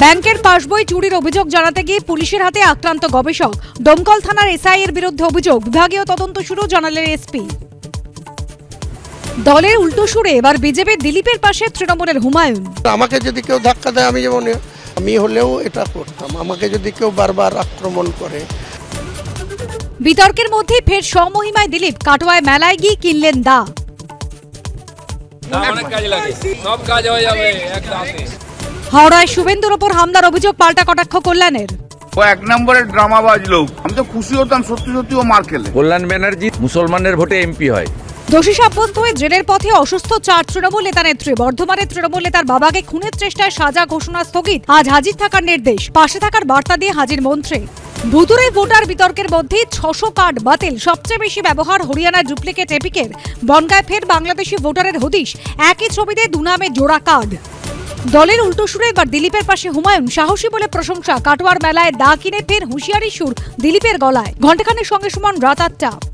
ব্যাংকের পাসবই চুরির অভিযোগ জানাতে গিয়ে পুলিশের হাতে আক্রান্ত গবেষক। দমকল থানার এসআই এর বিরুদ্ধে অভিযোগ। বিভাগীয় তদন্ত শুরু জানালেন এসপি। দলের উল্টো সুরে এবার বিজেপির দিলীপের পাশে তৃণমূলের হুমায়ুন। আমাকে যদি কেউ ধাক্কা দেয় আমি যেমন আমি হলেও এটা করতাম। আমাকে যদি কেউ বারবার আক্রমণ করে। বিতর্কের মধ্যে ফের স্বমহিমায় দিলীপ। কাটোয়ায় মেলায় গিয়ে কিনলেন দা। অনেক কাজে লাগে। সব কাজ হয়ে যাবে হাওড়ায় শুভেন্দুর ওপর হামলার অভিযোগ পাল্টা কটাক্ষ কল্যাণের। ও এক নম্বরের ড্রামাবাজ লোক। আমি তো খুশি হতাম সত্যি সত্যি ও মার খেলে। কল্যাণ ব্যানার্জি মুসলমানের ভোটে এমপি হয়। দোষী সাব্যস্ত হয়ে জেলের পথে অসুস্থ চার তৃণমূল নেতা নেত্রী বর্ধমানের তৃণমূল নেতার বাবাকে খুনের চেষ্টায় সাজা ঘোষণা স্থগিত। আজ হাজির থাকার নির্দেশ পাশে থাকার বার্তা দিয়ে হাজির মন্ত্রী। ভুতুরে ভোটার বিতর্কের মধ্যে ছশো কার্ড বাতিল সবচেয়ে বেশি ব্যবহার হরিয়ানার ডুপ্লিকেট এপিকের। বনগায় ফের বাংলাদেশি ভোটারের হদিশ একই ছবিতে দুনামে জোড়া কার্ড। দলের উল্টো সুরে এবার দিলীপের পাশে হুমায়ুন। সাহসী বলে প্রশংসা। কাটোয়ার মেলায় দা কিনে ফের হুঁশিয়ারি সুর দিলীপের গলায়। ঘণ্টাখানের সঙ্গে সমান, রাত আটটা।